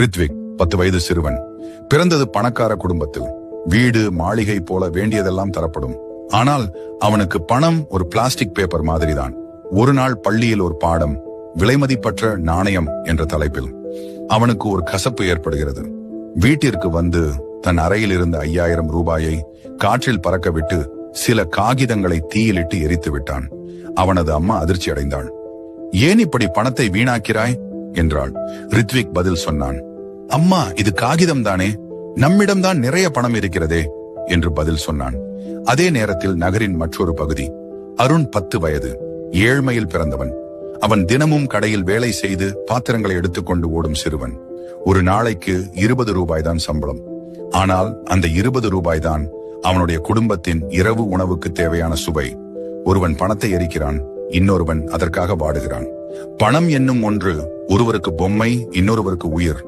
ரித்விக் பத்து வயது சிறுவன். பிறந்தது பணக்கார குடும்பத்தில். வீடு மாளிகை போல வேண்டியதெல்லாம் தரப்படும். ஆனால் அவனுக்கு பணம் ஒரு பிளாஸ்டிக் பேப்பர் மாதிரிதான். ஒரு நாள் பள்ளியில் ஒரு பாடம் விலைமதிப்பற்ற நாணயம் என்ற தலைப்பில். அவனுக்கு ஒரு கசப்பு ஏற்படுகிறது. வீட்டிற்கு வந்து தன் அறையில் இருந்த ஐயாயிரம் ரூபாயை காற்றில் பறக்க விட்டு சில காகிதங்களை தீயிலிட்டு எரித்து விட்டான். அவனது அம்மா அதிர்ச்சி அடைந்தாள். ஏன் இப்படி பணத்தை வீணாக்கிறாய்? என்றாள். ரித்விக் பதில் சொன்னான் அம்மா இது காகிதம் தானே நம்மிடம்தான் நிறைய பணம் இருக்கிறதே என்று பதில் சொன்னான். அதே நேரத்தில் நகரின் மற்றொரு பகுதி அருண் பத்து வயது ஏழ்மையில் பிறந்தவன். அவன் தினமும் கடையில் வேலை செய்து பாத்திரங்களை எடுத்துக்கொண்டு ஓடும் சிறுவன். ஒரு நாளைக்கு இருபது ரூபாய் தான் சம்பளம். ஆனால் அந்த இருபது ரூபாய் தான் அவனுடைய குடும்பத்தின் இரவு உணவுக்கு தேவையான சுவை. ஒருவன் பணத்தை எரிக்கிறான் இன்னொருவன் அதற்காக வாடுகிறான். பணம் என்னும் ஒன்று ஒருவருக்கு பொம்மை இன்னொருவருக்கு உயிர்.